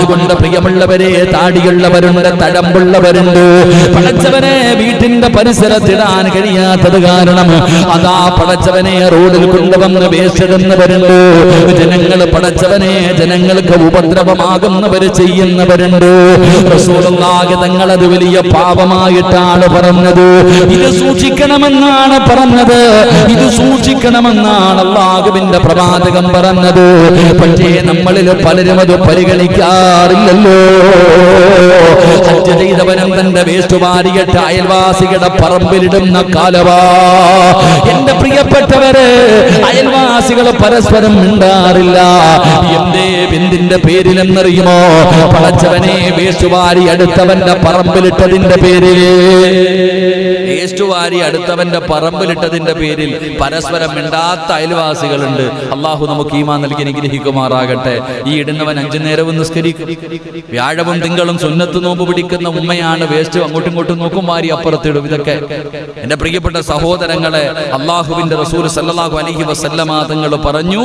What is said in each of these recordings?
അതുകൊണ്ട് പ്രിയമുള്ളവരെ താടിയുള്ളവരുണ്ട് തഴമ്പുള്ളവരുണ്ട്. പടച്ചവനെ വീട്ടിന്റെ പരിസരത്തിടാൻ കഴിയാത്തത് കാരണം അതാ പടച്ചവനെ റോഡിൽ കൊണ്ടുവന്ന് വേഷിടുന്നവരുണ്ട് ജനങ്ങൾ പടച്ചവനെ ജനങ്ങൾക്ക് ഉപദ്രവമാകുന്നവർ ചെയ്യുന്നവരുണ്ട്. തങ്ങളത് വലിയ പാപമായിട്ടാണ് പറഞ്ഞത്. ഇത് സൂക്ഷിക്കണമെന്നാണ് പറഞ്ഞത്. ഇത് സൂക്ഷിക്കണമെന്നാണ് അള്ളാഹുവിന്റെ പ്രവാചകം പറഞ്ഞത്. പക്ഷേ നമ്മളിൽ പലരും അത് പരിഗണിക്കാറില്ലല്ലോ ഹജ്ജ് ചെയ്തവനും തന്റെ വേസ്റ്റ് അയൽവാസികളുടെ പറമ്പിലിടുന്ന കാലവാ. എന്റെ പ്രിയപ്പെട്ടവരെ അയൽവാസികൾ പരസ്പരം മിണ്ടാറില്ല. എന്തേ എന്തിന്റെ പേരിലെന്നറിയുമോ? പടച്ചവനെ വേസ്റ്റുവാരി അടുത്തവന്റെ പറമ്പിലിട്ടതിന്റെ പേരിൽ. വേസ്റ്റുവാരി അടുത്തവന്റെ പറമ്പിലിട്ടതിന്റെ പേരിൽ പരസ്പരം മിണ്ടാത്ത അയൽവാസികളുണ്ട്. അള്ളാഹു നമുക്ക് ഈമാ നൽകി അനുഗ്രഹിക്കുമാറാകട്ടെ. ഈ ഇടുന്നവൻ അഞ്ചു നേരവും നിസ്കരിക്കും. വ്യാഴവും തിങ്കളും സുന്നത്ത് നോമ്പ് പിടിക്കുന്ന ഉമ്മയാണ് വേസ്റ്റ് അങ്ങോട്ടും ഇങ്ങോട്ടും നോക്കും വാരി അപ്പുറത്തിടും. ഇതൊക്കെ എന്റെ പ്രിയപ്പെട്ട സഹോദരങ്ങളെ അള്ളാഹുവിന്റെ റസൂൽ സല്ലാഹു അലഹി വസല്ലമാതങ്ങൾ പറഞ്ഞു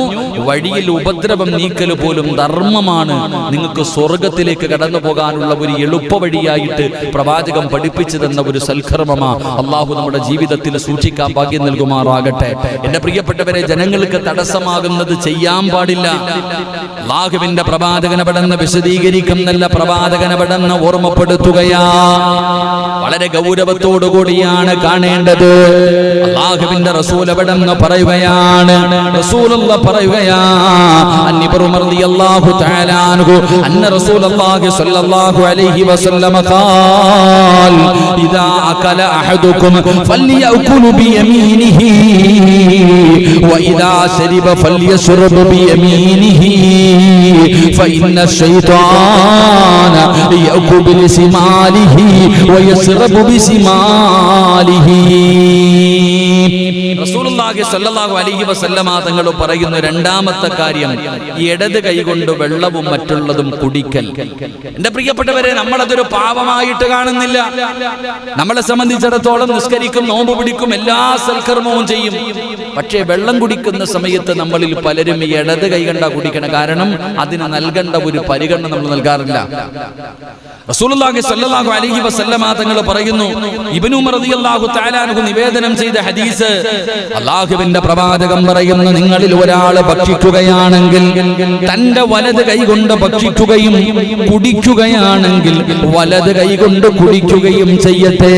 വഴിയിൽ ഉപദ്രവം നീക്കൽ പോലും ധർമ്മമാണ്. നിങ്ങൾക്ക് സ്വർഗത്തിലേക്ക് കടന്നു പോകാനുള്ള ഒരു എളുപ്പ വഴിയായിട്ട് പ്രവാചകം പഠിപ്പിച്ചു തന്ന ഒരു സൽക്കർമ്മമാ. അള്ളാഹു നമ്മുടെ ജീവിതത്തിൽ സൂക്ഷിക്കാൻ ഭാഗ്യം നൽകുമാറാകട്ടെ. എന്റെ പ്രിയപ്പെട്ടവരെ ജനങ്ങൾക്ക് തടസ്സമാകുന്നത് ചെയ്യാൻ പാടില്ല. അള്ളാഹുവിന്റെ പ്രവാചകനെ പെടുന്ന വിശദീകരിക്കുന്നല്ല പ്രവാചകനെ പെടുന്ന ഓർമ്മപ്പെടുത്തുകയാ വളരെ ഗൗരവത്തോടു കൂടിയാണ് കാണേണ്ടത് അള്ളാഹുവിന്റെ റസൂൽ എവിടെന്ന് പറയുകയാണ് റസൂലുള്ള പറയുകയാ അന്നിബറു റളിയല്ലാഹു തആല അൻഹു അന്ന റസൂലുള്ളാഹി സ്വല്ലല്ലാഹു അലൈഹി വസല്ലമ ഖാൽ ഇദാ അകല അഹദുക്കും ഫല്യഅകുലു ബിയമീനിഹി വഇദാ ശരിബ ഫല്യശ്റബ് ബിയമീനിഹി ഫഇന്ന الشيطان يأكل بشماله ويشرب بشماله റസൂലുള്ളാഹി സ്വല്ലല്ലാഹു അലൈഹി വസല്ലമ തങ്ങൾ പറയുന്ന രണ്ടാമത്തെ കാര്യം ഇടത് കൈകൊണ്ട് വെള്ളവും മറ്റുള്ളതും കുടിക്കൽ. എന്റെ പ്രിയപ്പെട്ടവരെ നമ്മളതൊരു പാപമായിട്ട് കാണുന്നില്ല. നമ്മളെ സംബന്ധിച്ചിടത്തോളം നിസ്കരിക്കും നോമ്പ് പിടിക്കും എല്ലാ സൽക്കർമ്മവും ചെയ്യും. പക്ഷേ വെള്ളം കുടിക്കുന്ന സമയത്ത് നമ്മളിൽ പലരും ഇടത് കൈ കണ്ട കുടിക്കണം കാരണം അതിന് നൽകേണ്ട ഒരു പരിഗണന നമ്മൾ നൽകാറില്ല. റസൂലുള്ളാഹി സ്വല്ലല്ലാഹു അലൈഹി വസല്ലമ തങ്ങൾ പറയുന്നു ഇബ്നു ഉമർ റളിയല്ലാഹു തആല അൻഹു നിവേദനം ചെയ്ത ഹദീസ് അള്ളാഹുവിന്റെ പ്രവാചകം പറയുന്നു നിങ്ങളിൽ ഒരാൾ ഭക്ഷിക്കുകയാണെങ്കിൽ തന്റെ വലത് കൈ കൊണ്ട് ഭക്ഷിക്കുകയും കുടിക്കുകയാണെങ്കിൽ വലത് കൈ കൊണ്ട് കുടിക്കുകയും ചെയ്യട്ടെ.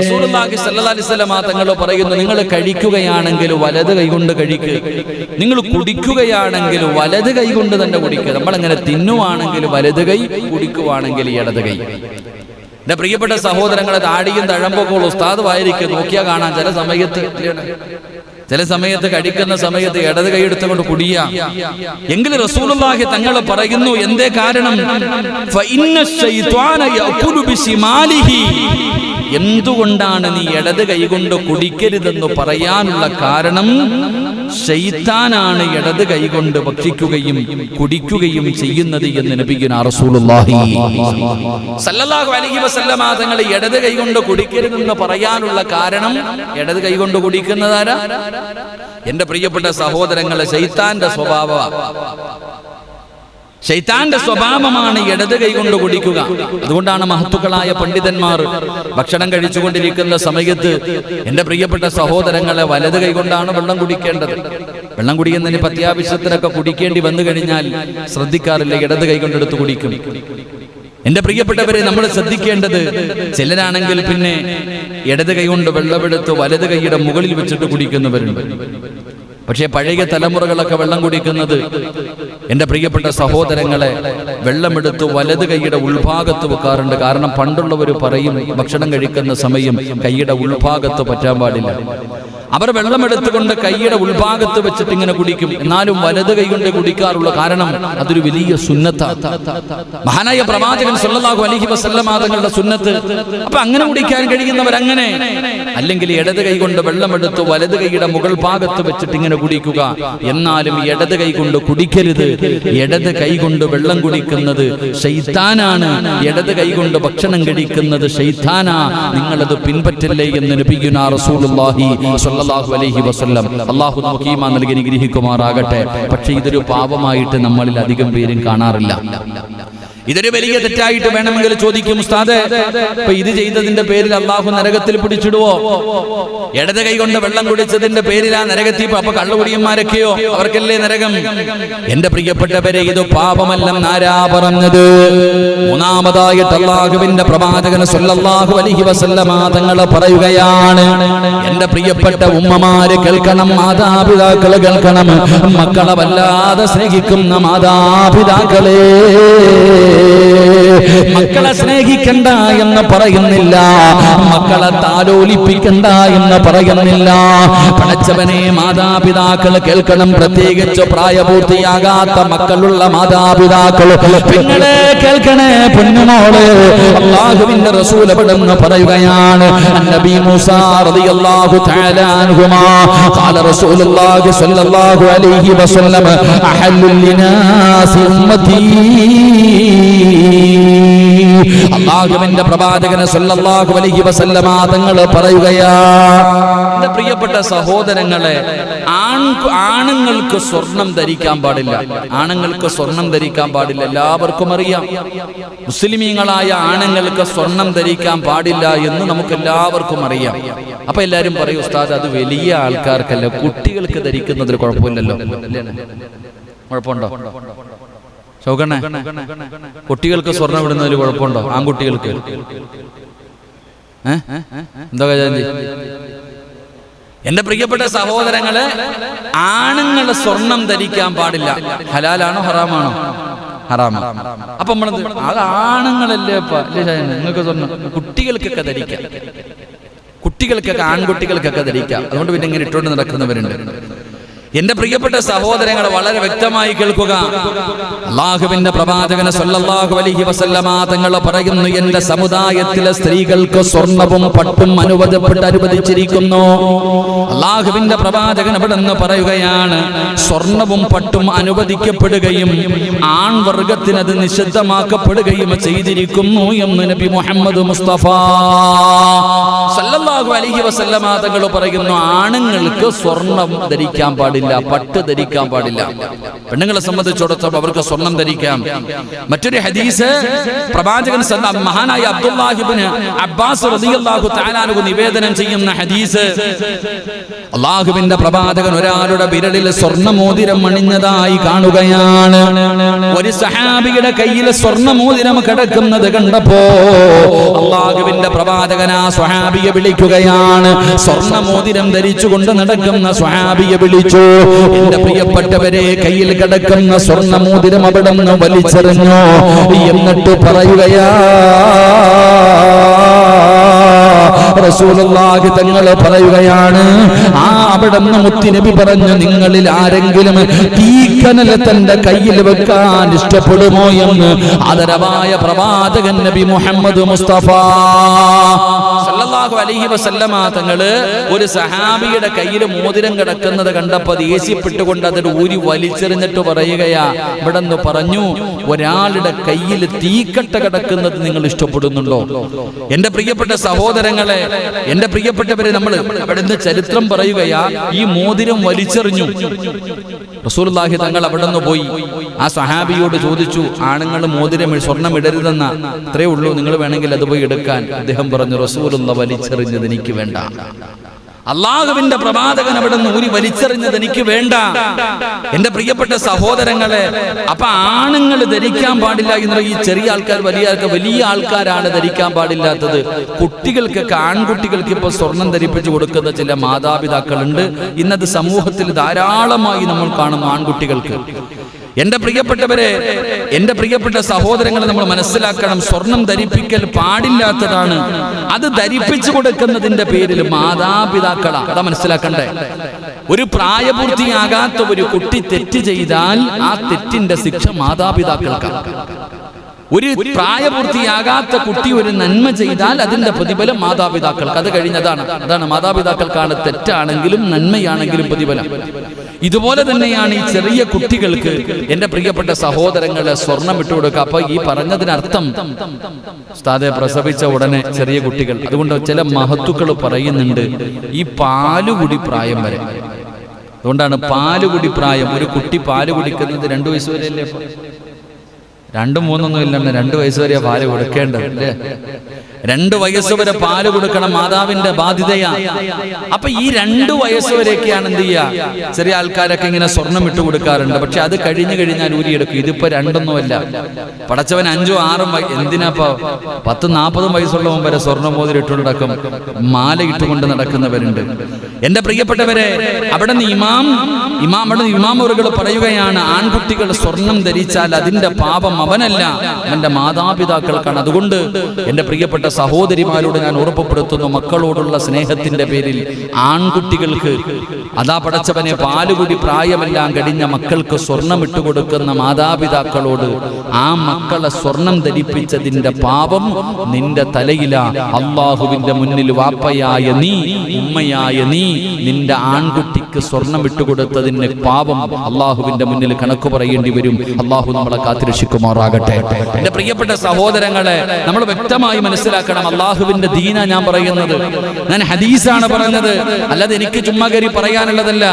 റസൂലുള്ളാഹി സ്വല്ലല്ലാഹു അലൈഹി വസല്ലമ തങ്ങൾ പറയുന്നു നിങ്ങൾ കഴിക്കുകയാണെങ്കിൽ വലത് കൈ കൊണ്ട് കഴിക്കുക നിങ്ങൾ കുടിക്കുകയാണെങ്കിൽ വലത് കൈ കൊണ്ട് തന്നെ കുടിക്കുക നമ്മൾ അങ്ങനെ തിന്നുവാണെങ്കിൽ വലത് കൈ കുടിക്കുവാണെങ്കിൽ ഇടത് കൈ. എന്റെ പ്രിയപ്പെട്ട സഹോദരങ്ങളെ താടിയും തഴമ്പൊക്കെ ഉള്ള ഉസ്താദുമായിരിക്കും നോക്കിയാ കാണാൻ ചില സമയത്ത് ചില സമയത്ത് കടിക്കുന്ന സമയത്ത് ഇടത് കൈയെടുത്തുകൊണ്ട് കുടിയ. എങ്കിൽ റസൂലുള്ളാഹി തങ്ങൾ പറയുന്നു എന്തേ കാരണം? എന്തുകൊണ്ടാണ് നീ ഇടത് കൈകൊണ്ട് കുടിക്കരുതെന്ന് പറയാനുള്ള കാരണം ശൈത്താനാണ് ഇടത് കൈകൊണ്ട് ഭക്ഷിക്കുകയും കുടിക്കുകയും ചെയ്യുന്നത് എന്ന് നബിയുന റസൂലുള്ളാഹി സല്ലല്ലാഹു അലൈഹി വസല്ലമ ഇടത് കൈകൊണ്ട് കുടിക്കരുതെന്ന് പറയാനുള്ള കാരണം ഇടത് കൈകൊണ്ട് കുടിക്കുന്നതാരാ എന്റെ പ്രിയപ്പെട്ട സഹോദരങ്ങളെ ശൈത്താന്റെ സ്വഭാവമാണ് ശൈത്താന്റെ സ്വഭാവമാണ് ഇടത് കൈകൊണ്ട് കുടിക്കുക. അതുകൊണ്ടാണ് മഹത്തുക്കളായ പണ്ഡിതന്മാർ ഭക്ഷണം കഴിച്ചുകൊണ്ടിരിക്കുന്ന സമയത്ത് എന്റെ പ്രിയപ്പെട്ട സഹോദരങ്ങളെ വലത് കൈകൊണ്ടാണ് വെള്ളം കുടിക്കേണ്ടത്. വെള്ളം കുടിക്കുന്നതിന് ഇപ്പൊ അത്യാവശ്യത്തിനൊക്കെ കുടിക്കേണ്ടി വന്നു കഴിഞ്ഞാൽ ശ്രദ്ധിക്കാറില്ല ഇടത് കൈകൊണ്ടെടുത്ത് കുടിക്കും. എന്റെ പ്രിയപ്പെട്ടവരെ നമ്മൾ ശ്രദ്ധിക്കേണ്ടത് ചിലരാണെങ്കിൽ പിന്നെ ഇടത് കൈകൊണ്ട് വെള്ളമെടുത്ത് വലത് കൈയുടെ മുകളിൽ വെച്ചിട്ട് കുടിക്കുന്നവരുണ്ട്. പക്ഷേ പഴയ തലമുറകളൊക്കെ വെള്ളം കുടിക്കുന്നത് എന്റെ പ്രിയപ്പെട്ട സഹോദരങ്ങളെ വെള്ളമെടുത്ത് വലത് കൈയുടെ ഉൾഭാഗത്ത് വെക്കാറുണ്ട്. കാരണം പണ്ടുള്ളവർ പറയും ഭക്ഷണം കഴിക്കുന്ന സമയം കൈയുടെ ഉൾഭാഗത്ത് പറ്റാൻ പാടില്ല. അവർ വെള്ളമെടുത്തുകൊണ്ട് കൈയുടെ ഉൾഭാഗത്ത് വെച്ചിട്ട് ഇങ്ങനെ കുടിക്കും. എന്നാലും വലത് കൈ കൊണ്ട് കുടിക്കാറുള്ള കാരണം അതൊരു വലിയ സുന്നത്ത. മഹാനായ പ്രവാചകൻ സല്ലല്ലാഹു അലൈഹി വസല്ലമ തങ്ങളുടെ സുന്നത്ത്. അപ്പൊ അങ്ങനെ കുടിക്കാൻ കഴിയുന്നവർ അങ്ങനെ അല്ലെങ്കിൽ ഇടത് കൈ കൊണ്ട് വെള്ളമെടുത്ത് വലത് കൈയുടെ മുകൾ ഭാഗത്ത് വെച്ചിട്ട് ഇങ്ങനെ കുടിക്കുക. എന്നാലും ഇടത് കൈ കൊണ്ട് കുടിക്കരുത്. ഇടത് കൈ കൊണ്ട് വെള്ളം കുടിക്കുന്നത് ഷെയ്ത്താനാണ് ഇടത് കൈ കൊണ്ട് ഭക്ഷണം കഴിക്കുന്നത് ഷെയ്ത്താനാ നിങ്ങളത് പിൻപറ്റില്ലേ എന്ന് നബിയുനാ റസൂലുള്ളാഹി സല്ലല്ലാഹു അലൈഹി വസല്ലം. അല്ലാഹു നമുക്ക് ഈമാൻ നൽകി അനുഗ്രഹിക്കുമാറാകട്ടെ. പക്ഷേ ഇതൊരു പാപമായിട്ട് നമ്മളിൽ അധികം പേരും കാണാറില്ല. ഇതൊരു വലിയ തെറ്റായിട്ട് വേണമെങ്കിൽ ചോദിക്കും ഇപ്പൊ ഇത് ചെയ്തതിന്റെ പേരിൽ അള്ളാഹു നരകത്തിൽ പിടിച്ചിടുവോ? ഇടത് കൈ കൊണ്ട് വെള്ളം കുടിച്ചതിന്റെ പേരിൽ ആ നരകത്തിൽ അപ്പൊ കള്ളുകുടിയന്മാരൊക്കെയോ? അവർക്കല്ലേ നരകം? എന്റെ പ്രിയപ്പെട്ടവരെ ഇത് പാപമല്ലെന്ന് ആരാ പറഞ്ഞത്. മൂന്നാമതായിട്ട് അള്ളാഹുവിന്റെ പ്രവാചകൻ സല്ലല്ലാഹു അലൈഹി വസല്ലമ തങ്ങൾ പറയുകയാണ് എന്റെ പ്രിയപ്പെട്ട ഉമ്മമാര് കേൾക്കണം മാതാപിതാക്കൾ കേൾക്കണം മക്കളെ വല്ലാതെ സ്നേഹിക്കുന്ന മാതാപിതാക്കളെ. മക്കളെ സ്നേഹിക്കണ്ട എന്ന് പറയുന്നില്ല മക്കളെ താലോലിപ്പിക്കണ്ട എന്ന് പറയുന്നില്ല പടച്ചവനെ മാതാപിതാക്കൾ കേൾക്കണം പ്രത്യേകിച്ച് പ്രായപൂർത്തിയാകാത്ത മക്കളുള്ള മാതാപിതാക്കൾ നിങ്ങളെ കേൾക്കണേ പൊന്നുമോള് അള്ളാഹുവിന്റെ റസൂൽ എവിടെന്ന് പറയുകയാണ് നബി മൂസ റളിയല്ലാഹു തആല അൻഹുമാ قال رسول الله صلى الله عليه وسلم أحل للناس أمتي അള്ളാഹുവിന്റെ പ്രവാചകന് സല്ലല്ലാഹു അലൈഹി വസല്ലമ തങ്ങൾ പറയുകയാ എന്റെ പ്രിയപ്പെട്ട സഹോദരങ്ങളെ ആണുങ്ങൾക്ക് സ്വർണം ധരിക്കാൻ പാടില്ല. ആണുങ്ങൾക്ക് സ്വർണം ധരിക്കാൻ പാടില്ല. എല്ലാവർക്കും അറിയാം. മുസ്ലിമീങ്ങളായ ആണുങ്ങൾക്ക് സ്വർണം ധരിക്കാൻ പാടില്ല എന്ന് നമുക്ക് എല്ലാവർക്കും അറിയാം. അപ്പൊ എല്ലാരും പറയും ഉസ്താദ് അത് വലിയ ആൾക്കാർക്കല്ല. കുട്ടികൾക്ക് ധരിക്കുന്നതിൽ കുഴപ്പമില്ലല്ലോ. കുഴപ്പമുണ്ടോ? കുട്ടികൾക്ക് സ്വർണം ഇടുന്നതിൽ കുഴപ്പമുണ്ടോ? ആൺകുട്ടികൾക്ക്? എന്തോ ഗജാഞ്ചി എന്റെ പ്രിയപ്പെട്ട സഹോദരങ്ങൾ ആണുങ്ങൾ സ്വർണം ധരിക്കാൻ പാടില്ല. ഹലാലാണോ ഹറാമാണോ? ഹറാമാണ് അപ്പൊ നമ്മൾ അത് ആണുങ്ങളല്ലേ? നിങ്ങൾക്ക് സ്വർണം കുട്ടികൾക്കൊക്കെ ധരിക്കാം. കുട്ടികൾക്കൊക്കെ ആൺകുട്ടികൾക്കൊക്കെ ധരിക്കാം. അതുകൊണ്ട് പിന്നെ ഇങ്ങനെ ഇട്ടുകൊണ്ട് നടക്കുന്നവരുണ്ട്. എന്റെ പ്രിയപ്പെട്ട സഹോദരങ്ങൾ വളരെ വ്യക്തമായി കേൾക്കുക. അള്ളാഹുവിന്റെ പ്രവാചകന് സല്ലല്ലാഹു അലൈഹി വസല്ലമ തങ്ങൾ പറയുന്നു എന്റെ സമുദായത്തിലെ സ്ത്രീകൾക്ക് സ്വർണവും പട്ടും അനുവദപ്പെട്ട് അനുവദിച്ചിരിക്കുന്നു. അള്ളാഹുവിന്റെ പ്രവാചകൻ അവിടെ നിന്ന് പറയുകയാണ് സ്വർണവും പട്ടും അനുവദിക്കപ്പെടുകയും അത് നിഷിദ്ധമാക്കപ്പെടുകയും ചെയ്തിരിക്കുന്നു എന്ന് നബി മുഹമ്മദ് മുസ്തഫ. സല്ലല്ലാഹു അലൈഹി വസല്ലമ തങ്ങൾ പറയുന്നു ആണുങ്ങൾക്ക് സ്വർണം ധരിക്കാൻ പാടില്ല. പട്ട് ധരിക്കാൻ പാടില്ല. പെണ്ണുങ്ങളെ സംബന്ധിച്ചിടത്തോളം അവർക്ക് സ്വർണം ധരിക്കാം. മറ്റൊരു ഹദീസ് പ്രവാചകൻ മഹാനായ അബ്ദുല്ലാഹിബിന് അബ്ബാസ് റളിയല്ലാഹു നിവേദനം ചെയ്യുന്ന ഹദീസ് അള്ളാഹുവിന്റെ പ്രവാചകൻ ഒരാളുടെ വിരലിൽ സ്വർണമോതിരം അണിഞ്ഞതായി കാണുകയാണ്. ഒരു സഹാബിയുടെ കയ്യിൽ സ്വർണമോതിരം കിടക്കുന്നത് കണ്ടപ്പോ അള്ളാഹുവിന്റെ പ്രവാചകൻ ആ സ്വഹാബിയെ വിളിക്കുകയാണ് സ്വർണമോതിരം ധരിച്ചുകൊണ്ട് നടക്കുന്ന സ്വഹാബിയെ വിളിച്ചു. എന്റെ പ്രിയപ്പെട്ടവരെ കയ്യിൽ കിടക്കുന്ന സ്വർണമോതിരം അവിടെ നിന്ന് വലിച്ചെറിഞ്ഞു? എന്നിട്ട് പറയുകയാ റസൂലുള്ളാഹി തങ്ങൾ പറയുകയാണ് ആ അവിടെ നിന്ന് മുത്തിനബി പറഞ്ഞു നിങ്ങളിൽ ആരെങ്കിലും തീക്കനൽ തന്റെ കയ്യിൽ വെക്കാൻ ഇഷ്ടപ്പെടുമോ എന്ന് ആദരവായ പ്രവാചകൻ നബി മുഹമ്മദ് മുസ്തഫ സല്ലല്ലാഹു അലൈഹി വസല്ലമ തങ്ങൾ ഒരു സഹാബിയുടെ കയ്യിൽ മോതിരം കിടക്കുന്നത് കണ്ടപ്പോൾ ദേഷ്യപ്പെട്ടുകൊണ്ട് അതിൽ ഊരി വലിച്ചെറിഞ്ഞിട്ട് പറയുകയാ ഇവിടെ നിന്ന് പറഞ്ഞു ഒരാളുടെ കയ്യിൽ തീക്കട്ട കിടക്കുന്നത് നിങ്ങൾ ഇഷ്ടപ്പെടുന്നുണ്ടോ? എന്റെ പ്രിയപ്പെട്ട സഹോദരങ്ങളെ എന്റെ പ്രിയപ്പെട്ടവരെ നമ്മൾ അവിടുന്ന് ചരിത്രം പറയുകയാ ഈ മോതിരം വലിച്ചെറിഞ്ഞു. റസൂലുള്ളാഹി തങ്ങൾ അവിടെ നിന്ന് പോയി. ആ സഹാബിയോട് ചോദിച്ചു ആണുങ്ങൾ മോതിരം സ്വർണം ഇടരുതെന്ന? അത്രേ ഉള്ളൂ നിങ്ങൾ വേണമെങ്കിൽ അത് പോയി എടുക്കാൻ. അദ്ദേഹം പറഞ്ഞു റസൂലുള്ള വലിച്ചെറിഞ്ഞത് എനിക്ക് വേണ്ട. അള്ളാഹുവിന്റെ പ്രവാചകൻ അവിടെ ഊരി വലിച്ചെറിഞ്ഞത് എനിക്ക് വേണ്ട. എന്റെ പ്രിയപ്പെട്ട സഹോദരങ്ങളെ അപ്പൊ ആണുങ്ങൾ ധരിക്കാൻ പാടില്ല എന്ന് ഈ ചെറിയ ആൾക്കാർ വലിയ ആൾക്കാർ വലിയ ആൾക്കാരാണ് ധരിക്കാൻ പാടില്ലാത്തത്. കുട്ടികൾക്കൊക്കെ ആൺകുട്ടികൾക്ക് ഇപ്പൊ സ്വർണം ധരിപ്പിച്ചു കൊടുക്കുന്ന ചില മാതാപിതാക്കളുണ്ട്. ഇന്നത് സമൂഹത്തിൽ ധാരാളമായി നമ്മൾ കാണുന്നു ആൺകുട്ടികൾക്ക്. എന്റെ പ്രിയപ്പെട്ടവരെ എന്റെ പ്രിയപ്പെട്ട സഹോദരങ്ങളെ നമ്മൾ മനസ്സിലാക്കണം സ്വർണം ധരിപ്പിക്കൽ പാടില്ലാത്തതാണ്. അത് ധരിപ്പിച്ചു കൊടുക്കുന്നതിന്റെ പേരിൽ മാതാപിതാക്കളാ. അതാ മനസ്സിലാക്കണ്ടേ? ഒരു പ്രായപൂർത്തിയാകാത്ത ഒരു കുട്ടി തെറ്റ് ചെയ്താൽ ആ തെറ്റിന്റെ ശിക്ഷ മാതാപിതാക്കൾക്കാണ് ഒരു പ്രായപൂർത്തിയാകാത്ത കുട്ടി ഒരു നന്മ ചെയ്താൽ അതിന്റെ പ്രതിഫലം മാതാപിതാക്കൾക്ക്. അത് കഴിഞ്ഞതാണ്. അതാണ് മാതാപിതാക്കൾക്കാണ് തെറ്റാണെങ്കിലും നന്മയാണെങ്കിലും പ്രതിഫലം. ഇതുപോലെ തന്നെയാണ് ഈ ചെറിയ കുട്ടികൾക്ക് എന്റെ പ്രിയപ്പെട്ട സഹോദരങ്ങളെ സ്വർണം ഇട്ടുകൊടുക്കുക അപ്പൊ ഈ പറഞ്ഞതിനർത്ഥം ഉസ്താദെ പ്രസവിച്ച ഉടനെ ചെറിയ കുട്ടികൾ. അതുകൊണ്ട് ചില മഹത്തുക്കൾ പറയുന്നുണ്ട് ഈ പാലുകുടി പ്രായം വരെ. അതുകൊണ്ടാണ് പാലുകുടി പ്രായം. ഒരു കുട്ടി പാൽ കുടിക്കുന്നത് രണ്ടു വയസ്സ് വരെയല്ലേ? രണ്ടും മൂന്നൊന്നും ഇല്ലാണ്ട് രണ്ടു വയസ്സ് വരെ പാൽ കൊടുക്കേണ്ടത് അല്ലേ? രണ്ട് വയസ്സ് വരെ പാൽ കൊടുക്കണം മാതാവിന്റെ ബാധ്യതയാ. അപ്പൊ ഈ രണ്ടു വയസ്സ് വരെയൊക്കെയാണ് എന്ത് ചെയ്യുക ചെറിയ ആൾക്കാരൊക്കെ ഇങ്ങനെ സ്വർണം ഇട്ട് കൊടുക്കാറുണ്ട്. പക്ഷെ അത് കഴിഞ്ഞു കഴിഞ്ഞാൽ ഊരി ഊരിയെടുക്കും. ഇതിപ്പോ രണ്ടൊന്നുമല്ല പടച്ചവൻ അഞ്ചും ആറും എന്തിനാ എന്തിനാപ്പോ പത്ത് നാൽപ്പതും വയസ്സുള്ളവൻ വരെ സ്വർണം മോതിരം ഇട്ട് നടക്കും? മാല ഇട്ടുകൊണ്ട് നടക്കുന്നവരുണ്ട്. എന്റെ പ്രിയപ്പെട്ടവരെ അവിടെ നിന്ന് ഇമാം ഇമാം അവിടെ നിന്ന് ഇമാം അവറുകൾ പറയുകയാണ് ആൺകുട്ടികൾ സ്വർണം ധരിച്ചാൽ അതിന്റെ പാപം അവനല്ല അവന്റെ മാതാപിതാക്കൾക്കാണ്. അതുകൊണ്ട് എന്റെ പ്രിയപ്പെട്ട സഹോദരിമാരോട് ഞാൻ ഉറപ്പുപ്പെടുത്തുന്നു മക്കളോടുള്ള സ്നേഹത്തിന്റെ പേരിൽ ആൺകുട്ടികൾക്ക് അതാ പടച്ചവനെ പാലുകുടി പ്രായമെല്ലാം കഴിഞ്ഞ മക്കൾക്ക് സ്വർണം ഇട്ടുകൊടുക്കുന്ന മാതാപിതാക്കളോട് ആ മക്കളെ സ്വർണം ധരിപ്പിച്ചതിന്റെ പാപം നിന്റെ തലയില അള്ളാഹുവിന്റെ മുന്നിൽ വാപ്പയായ നീ ഉമ്മയായ നീ നിന്റെ ആൺകുട്ടിക്ക് സ്വർണം ഇട്ടുകൊടുത്തതിന് പാപം അള്ളാഹുവിന്റെ മുന്നിൽ കണക്ക് പറയേണ്ടി വരും. അള്ളാഹു നമ്മളെ കാത്തിരക്ഷിക്കുമാറാകട്ടെ. എന്റെ പ്രിയപ്പെട്ട സഹോദരങ്ങളെ നമ്മൾ വ്യക്തമായി മനസ്സിലാക്കണം അള്ളാഹുവിന്റെ ദീന ഞാൻ പറയുന്നത്. ഞാൻ ഹദീസാണ് പറഞ്ഞത്. അല്ലാതെ എനിക്ക് ചുമ്മാ കയറി പറയാനുള്ളതല്ല.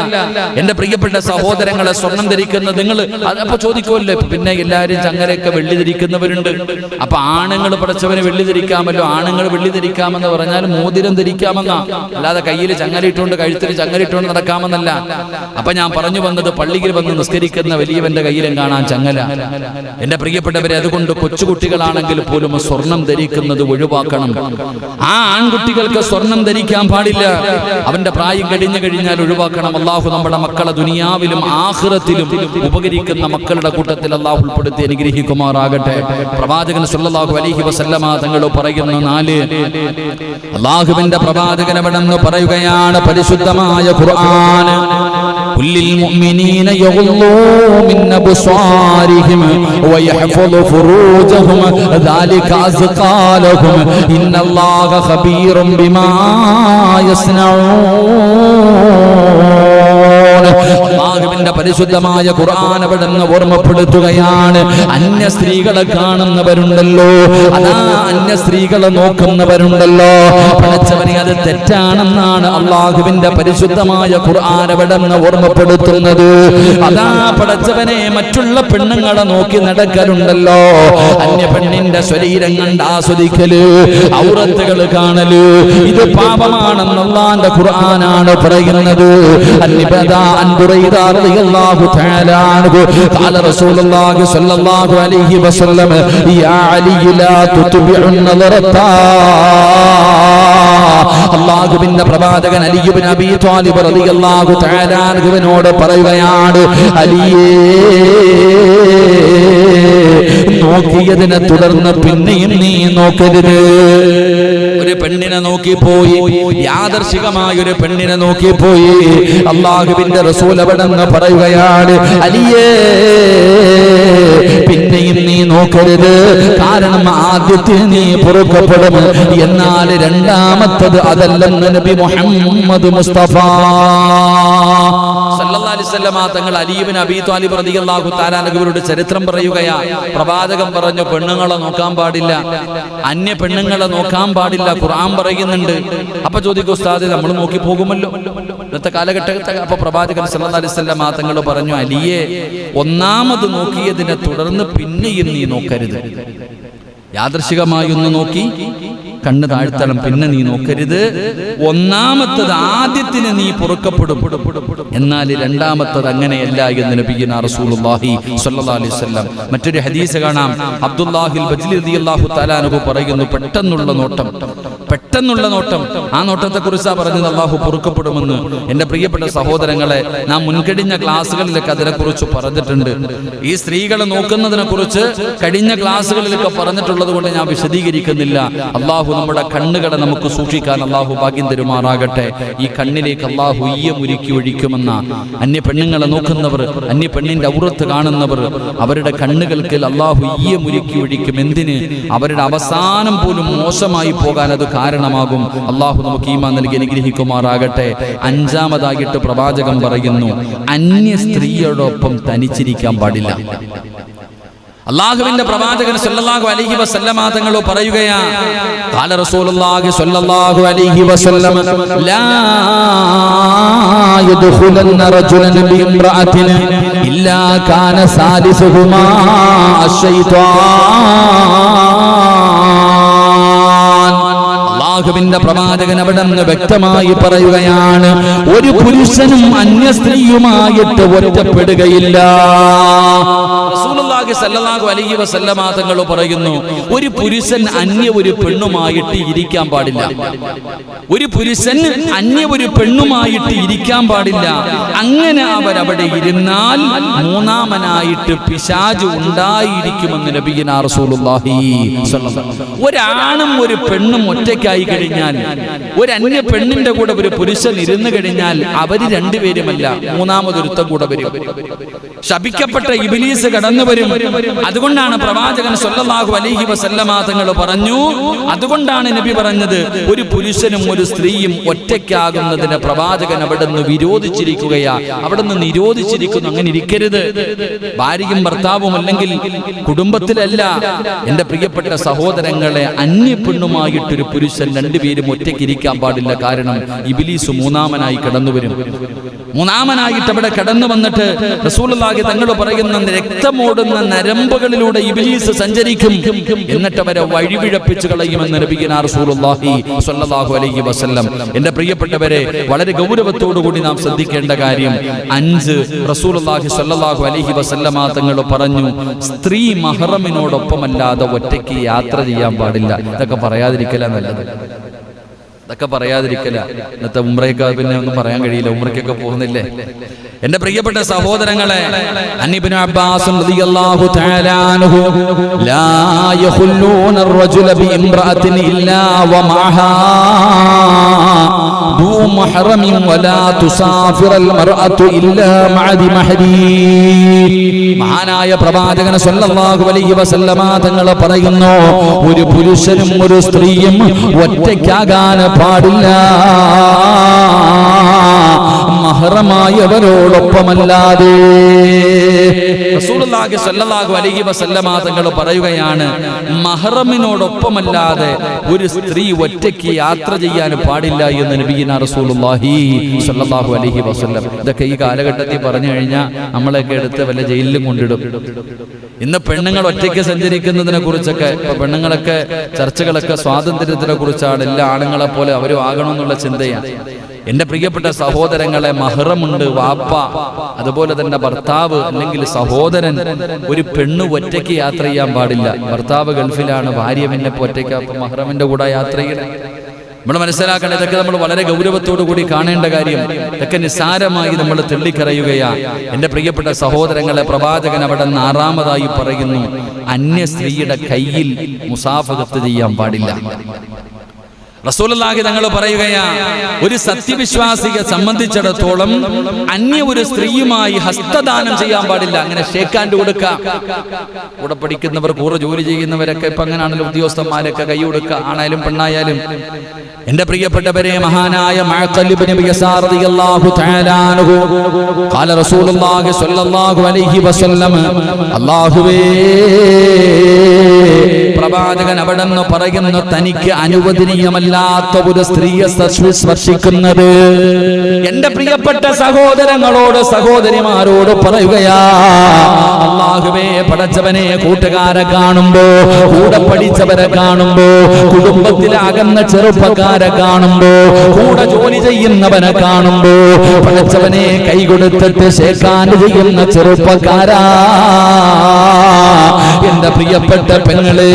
എന്റെ പ്രിയപ്പെട്ട സഹോദരങ്ങളെ സ്വർണം ധരിക്കുന്നത് നിങ്ങൾ അപ്പൊ ചോദിക്കുമല്ലോ പിന്നെ എല്ലാവരും ചങ്ങരയൊക്കെ വെള്ളി ധരിക്കുന്നവരുണ്ട്. അപ്പൊ ആണുങ്ങൾ പഠിച്ചവന് വെള്ളി ധരിക്കാമല്ലോ. ആണുങ്ങൾ വെള്ളി ധരിക്കാമെന്ന് പറഞ്ഞാൽ മോതിരം ധരിക്കാമെന്നാ. അല്ലാതെ കയ്യിൽ ചങ്ങല ഇട്ടുകൊണ്ട് കഴുത്തിൽ ചങ്ങല ഇട്ടുകൊണ്ട് നടക്കാമെന്നല്ല. അപ്പൊ ഞാൻ പറഞ്ഞു വന്നത് പള്ളിയിൽ വന്ന് നിസ്കരിക്കുന്ന വലിയവന്റെ കയ്യിലും കാണാൻ ചങ്ങല. എന്റെ പ്രിയപ്പെട്ടവരെ അതുകൊണ്ട് കൊച്ചുകുട്ടികളാണെങ്കിൽ പോലും സ്വർണം ധരിക്കുന്നത് ഒഴിവാക്കണം. ആ ആൺകുട്ടികൾക്ക് സ്വർണം ധരിക്കാൻ പാടില്ല. അവന്റെ പ്രായം കഴിഞ്ഞു കഴിഞ്ഞാൽ ഒഴിവാക്കണം. അള്ളാഹു നമ്മുടെ മക്കളെ ദുനിയാവിലും ആഹ്റത്തിലും ഉപകരിക്കുന്ന മക്കളുടെ കൂട്ടത്തിൽ അള്ളാഹു ഉൾപ്പെടുത്തി അനുഗ്രഹിക്കുമാറാകട്ടെ. പ്രവാചകൻ സുല്ലാഹു അലൈഹി വസല്ലമ തങ്ങൾ പറയുന്ന നാല് അള്ളാഹുവിന്റെ പ്രവാചകനവിടെ പറയുകയാണ് പരിശുദ്ധമായ ഖുർആൻ. للمؤمنين يغضوا مِنْ أَبْصَارِهِمْ ويحفظوا فُرُوجَهُمْ ذَلِكَ أَزْكَى لَهُمْ إِنَّ اللَّهَ خَبِيرٌ بِمَا يَصْنَعُونَ അള്ളാഹുവിന്റെ പരിശുദ്ധമായ ഖുർആൻ അവിടെ നിന്ന് ഓർമ്മപ്പെടുത്തുകയാണ്. അന്യ സ്ത്രീകളെ കാണുന്നവരുണ്ടല്ലോ. അതാ അന്യ സ്ത്രീകളെ നോക്കുന്നവരുണ്ടല്ലോ. പഠിച്ചവനെ അത് തെറ്റാണെന്നാണ് അള്ളാഹുവിന്റെ പരിശുദ്ധമായ ഖുർആൻ അവിടെ നിന്ന് ഓർമ്മപ്പെടുത്തുന്നത്. അതാ പഠിച്ചവനെ മറ്റുള്ള പെണ്ണുങ്ങളെ നോക്കി നടക്കലുണ്ടല്ലോ. അന്യ പെണ്ണിന്റെ ശരീരം കണ്ട് ആസ്വദിക്കൽ ഔറത്തുകൾ കാണൽ ഇത് പാപമാണെന്നുള്ള ഖുർആനാണ് പറയുന്നത്. അന്നിബദ അള്ളാഹുവിന്റെ പ്രവാചകൻ അലിയുബിൻ അബി ത്വാലിബ് റളിയല്ലാഹു തആല അൻഹുവിനോട് പറയുകയാണ് അലിയേ നോക്കിയതിനെ തുടർന്ന് പിന്നെയും നീ നോക്കരുത് ഒരു പെണ്ണിനെ നോക്കിപ്പോയി യാദർശികമായ ഒരു പെണ്ണിനെ നോക്കി പോയി. അള്ളാഹുവിന്റെ റസൂൽ അവിടെ നിന്ന് പറയുകയാണ് അലിയേ പിന്നെയും നീ നോക്കരുത്. കാരണം ആദ്യത്തെ നീ പൊറുക്കപ്പെടും. എന്നാൽ രണ്ടാമത്തത് അതല്ലെന്ന് നബി മുഹമ്മദ് മുസ്തഫ. സല്ലല്ലാഹു അലൈഹി വസല്ലമ തങ്ങൾ അലീബിൻ അബീ ത്വാലിബ് റളിയല്ലാഹു തആല അൻഹുവിനോട് ചരിത്രം പറയുകയാ. പ്രവാചകൻ പറഞ്ഞു പെണ്ണുങ്ങളെ നോക്കാൻ പാടില്ല. അന്യ പെണ്ണുങ്ങളെ നോക്കാൻ പാടില്ല. ഖുർആൻ പറയുന്നുണ്ട്. അപ്പൊ ചോദിക്കും ഉസ്താദ് നമ്മൾ നോക്കി പോകുമല്ലോ? ഇന്നത്തെ കാലഘട്ടത്തിൽ അപ്പൊ പ്രവാചകൻ സല്ലല്ലാഹു അലൈഹി വസല്ലമ തങ്ങൾ പറഞ്ഞു അലിയെ ഒന്നാമത് നോക്കിയതിനെ തുടർന്ന് പിന്നെയും നീ നോക്കരുത്. യാദൃശികമായി ഒന്ന് നോക്കി കണ്ണ് താഴ്ത്തണം. പിന്നെ നീ നോക്കരുത്. ഒന്നാമത്തത് ആദ്യത്തിന് നീ പുറക്കപ്പെടും. എന്നാൽ രണ്ടാമത്തത് അങ്ങനെയല്ല എന്ന് നബിയുന റസൂലുള്ളാഹി സ്വല്ലല്ലാഹു അലൈഹി വസല്ലം. മറ്റൊരു ഹദീസ് കാണാം. അബ്ദുല്ലാഹിൽ ബജ്ലി റളിയല്ലാഹു തആല പറയുന്നു പെട്ടെന്നുള്ള നോട്ടം. പെട്ടെന്നുള്ള നോട്ടം. ആ നോട്ടത്തെ കുറിച്ചാ പറഞ്ഞത് അള്ളാഹു പൊറുക്കപ്പെടുമെന്ന് എന്റെ പ്രിയപ്പെട്ട സഹോദരങ്ങളെ നാം മുൻകഴിഞ്ഞ ക്ലാസ്സുകളിലൊക്കെ അതിനെക്കുറിച്ച് പറഞ്ഞിട്ടുണ്ട്. ഈ സ്ത്രീകളെ നോക്കുന്നതിനെ കുറിച്ച് കഴിഞ്ഞ ക്ലാസ്സുകളിലൊക്കെ പറഞ്ഞിട്ടുള്ളത് കൊണ്ട് ഞാൻ വിശദീകരിക്കുന്നില്ല. അള്ളാഹു നമ്മുടെ കണ്ണുകളെ നമുക്ക് സൂക്ഷിക്കാൻ അള്ളാഹു ഭാഗ്യം തരുമാറാകട്ടെ. ഈ കണ്ണിലേക്ക് അള്ളാഹു ഈയമുരുക്കി ഒഴിക്കുമെന്ന അന്യ പെണ്ണുങ്ങളെ നോക്കുന്നവർ അന്യ പെണ്ണിന്റെ ഔറത്ത് കാണുന്നവർ അവരുടെ കണ്ണുകൾക്ക് അള്ളാഹു ഈയമുരുക്കി ഒഴിക്കും എന്തിന് അവരുടെ അവസാനം പോലും മോശമായി പോകാൻ അത് കാരണമാകും. അള്ളാഹു നമുക്ക് ഈമാ നൽകി അനുഗ്രഹിക്കുമാറാകട്ടെ. അഞ്ചാമതായിട്ട് പ്രവാചകം പറയുന്നു അന്യ സ്ത്രീയോടൊപ്പം തനിച്ചിരിക്കാൻ പാടില്ല. അള്ളാഹുവിന്റെ പ്രവാചകൻ സല്ലല്ലാഹു അലൈഹി വസല്ലമ തങ്ങൾ പറയുകയാ ഖാല റസൂലുള്ളാഹി സല്ലല്ലാഹു അലൈഹി വസല്ലം ലാ യദ്ഖുലന്ന റജുലൻ ബിഇംറഅത്തിൻ ഇല്ലാ കാന സാലിസുഹുമാ അശ്ശൈത്വാൻ അള്ളാഹുവിന്റെ പ്രവാചകൻ അവിടെ നിന്ന് വ്യക്തമായി പറയുകയാണ് ഒരു പുരുഷനും അന്യ സ്ത്രീയുമായിട്ട് ഒറ്റപ്പെടുകയില്ല. റസൂലുള്ളാഹി സല്ലല്ലാഹു അലൈഹി വസല്ലമ തങ്ങൾ പറയുന്നു ഒരു പുരുഷൻ അന്യ ഒരു പെണ്ണുമായിട്ട് ഇരിക്കാൻ പാടില്ല. ഒരു പുരുഷൻ അന്യ ഒരു പെണ്ണുമായിട്ട് ഇരിക്കാൻ പാടില്ല. അങ്ങനെ അവർ അവിടെ ഇരുന്നാൽ മൂന്നാമനായിട്ട് പിശാജ് ഉണ്ടായിരിക്കുമെന്ന് നബിയനാ റസൂലുള്ളാഹി ഒരാണും ഒരു പെണ്ണും ഒറ്റയ്ക്കായി കഴിഞ്ഞാൽ ഒരു അന്യ പെണ്ണിന്റെ കൂടെ ഒരു പുരുഷൻ ഇരുന്ന് കഴിഞ്ഞാൽ അവർ രണ്ടുപേരുമല്ല മൂന്നാമതൊരുത്തം കൂടെ വരും. ശപിക്കപ്പെട്ട ഇബിലീസ് കടന്നു വരും. അതുകൊണ്ടാണ് പ്രവാചകൻ സല്ലല്ലാഹു അലൈഹി വസല്ലമ തങ്ങൾ പറഞ്ഞു. അതുകൊണ്ടാണ് നബി പറഞ്ഞത് ഒരു പുരുഷനും ഒരു സ്ത്രീയും ഒറ്റയ്ക്കാകുന്നതിന് പ്രവാചകൻ അവിടെ നിന്ന് വിരോധിച്ചിരിക്കുകയാ. അവിടെ നിന്ന് നിരോധിച്ചിരിക്കുന്നു അങ്ങനെ ഇരിക്കരുത്. ഭാര്യയും ഭർത്താവും അല്ലെങ്കിൽ കുടുംബത്തിലല്ല. എന്റെ പ്രിയപ്പെട്ട സഹോദരങ്ങളെ അന്യ പെണ്ണുമായിട്ടൊരു പുരുഷൻ രണ്ടുപേരും ഒറ്റയ്ക്ക് ഇരിക്കാൻ പാടില്ല. കാരണം ഇബിലീസ് മൂന്നാമനായി കടന്നു വരും മൂന്നാമനായിട്ട് അവിടെ കടന്നു വന്നിട്ട് റസൂലുള്ളാഹി തങ്ങൾ പറയുന്ന രക്തമോടുന്ന നരമ്പുകളിലൂടെ ഇബിലീസ് സഞ്ചരിക്കും. എന്നിട്ട് അവരെ വഴിവിഴപ്പിച്ചു കളയുമെന്ന് അലൈഹി വസല്ലം. എന്റെ പ്രിയപ്പെട്ടവരെ വളരെ ഗൗരവത്തോടു കൂടി നാം ശ്രദ്ധിക്കേണ്ട കാര്യം അഞ്ച് റസൂലുള്ളാഹി സ്വല്ലല്ലാഹു അലൈഹി വസല്ലമ തങ്ങൾ പറഞ്ഞു സ്ത്രീ മഹറമിനോടൊപ്പമല്ലാതെ ഒറ്റയ്ക്ക് യാത്ര ചെയ്യാൻ പാടില്ല. ഇതൊക്കെ പറയാതിരിക്കല നല്ലത്. ഇതൊക്കെ പറയാതിരിക്കല ഇന്നത്തെ ഉമ്രയൊക്കെ പിന്നെ ഒന്നും പറയാൻ കഴിയില്ല ഉമ്രയ്ക്കൊക്കെ പോകുന്നില്ലേ എന്റെ പ്രിയപ്പെട്ട സഹോദരങ്ങളെ അന്നിബ്നു അബ്ബാസ് റളിയല്ലാഹു തആല അൻഹു ലാ യഖുല്ലൂന الرجل بامرأة إلا ومعها ذو محرم ولا تسافر المرأة إلا مع ذي محرم മഹാനായ പ്രവാചകൻ സല്ലല്ലാഹു അലൈഹി വസല്ലമ തങ്ങൾ പറയുന്നു ഒരു പുരുഷനും ഒരു സ്ത്രീയും ഒറ്റയ്ക്കാകാൻ പാടില്ല. മഹറമായവരോടൊപ്പമല്ലാതെ. തങ്ങൾ പറയുകയാണ് മഹറമിനോടൊപ്പമല്ലാതെ ഒരു സ്ത്രീ ഒറ്റയ്ക്ക് യാത്ര ചെയ്യാൻ പാടില്ല എന്ന് നബീന റസൂലുള്ളാഹി സല്ലല്ലാഹു അലൈഹി വസല്ലം. ഇതൊക്കെ ഈ കാലഘട്ടത്തിൽ പറഞ്ഞു കഴിഞ്ഞാൽ നമ്മളെയൊക്കെ എടുത്ത് വല്ല ജയിലിലും കൊണ്ടിടും. ഇന്ന് പെണ്ണുങ്ങൾ ഒറ്റയ്ക്ക് സഞ്ചരിക്കുന്നതിനെ കുറിച്ചൊക്കെ ഇപ്പൊ പെണ്ണുങ്ങളൊക്കെ ചർച്ചകളൊക്കെ സ്വാതന്ത്ര്യത്തിനെ കുറിച്ചാണ് എല്ലാ ആണുങ്ങളെ പോലെ അവരും ആകണമെന്നുള്ള ചിന്തയാണ്. എന്റെ പ്രിയപ്പെട്ട സഹോദരങ്ങളെ മഹറമുണ്ട് വാപ്പ അതുപോലെ തന്നെ ഭർത്താവ് അല്ലെങ്കിൽ സഹോദരൻ ഒരു പെണ്ണ് ഒറ്റയ്ക്ക് യാത്ര ചെയ്യാൻ പാടില്ല. ഭർത്താവ് ഗൾഫിലാണ് ഭാര്യ പിന്നെ ഒറ്റയ്ക്ക് മഹ്റമിന്റെ കൂടെ യാത്ര ചെയ്യണം. നമ്മൾ മനസ്സിലാക്കണം ഇതൊക്കെ നമ്മൾ വളരെ ഗൗരവത്തോടു കൂടി കാണേണ്ട കാര്യം. ഇതൊക്കെ നിസ്സാരമായി നമ്മൾ തെള്ളിക്കറയുകയാ എന്റെ പ്രിയപ്പെട്ട സഹോദരങ്ങളെ പ്രവാചകൻ അവിടെ നിന്ന് ആറാമതായി പറയുന്നു അന്യ സ്ത്രീയുടെ കയ്യിൽ മുസാഫകത്ത് ചെയ്യാൻ പാടില്ല. റസൂലുള്ളാഹി തങ്ങൾ പറയുകയാ ഒരു സത്യവിശ്വാസിയെ സംബന്ധിച്ചിടത്തോളം അന്യ ഒരു സ്ത്രീയുമായി ഹസ്തദാനം ചെയ്യാൻ പാടില്ല. അങ്ങനെ ഷേക്കാൻഡ് കൊടുക്കാം. കൂടെ പഠിക്കുന്നവർ കൂടെ ജോലി ചെയ്യുന്നവരൊക്കെ ഇപ്പൊ അങ്ങനെയാണല്ലോ ഉദ്യോഗസ്ഥന്മാരൊക്കെ കൈ കൊടുക്കുക ആണായാലും പെണ്ണായാലും. എന്റെ പ്രിയപ്പെട്ടവരെ മഹാനായ പ്രവാചകൻ അവിടെ നിന്ന് പറയുന്നു തനിക്ക് അനുവദനീയമല്ലാത്ത ഒരു സ്ത്രീയെ സ്പർശി- സ്പർശിക്കുന്നത് എന്റെ പ്രിയപ്പെട്ട സഹോദരങ്ങളോട് സഹോദരിമാരോട് പറയുകയാ പടച്ചവനെ കൂട്ടുകാരെ കാണുമ്പോ കൂടെ പഠിച്ചവരെ കാണുമ്പോ കുടുംബത്തിൽ അകന്ന ചെറുപ്പക്കാരെ കാണുമ്പോ കൂടെ ജോലി ചെയ്യുന്നവനെ കാണുമ്പോ പഠിച്ചവനെ കൈകൊടുത്തിട്ട് ശേഖാൻ ചെയ്യുന്ന ചെറുപ്പക്കാരാ. എന്റെ പ്രിയപ്പെട്ട പെങ്ങളെ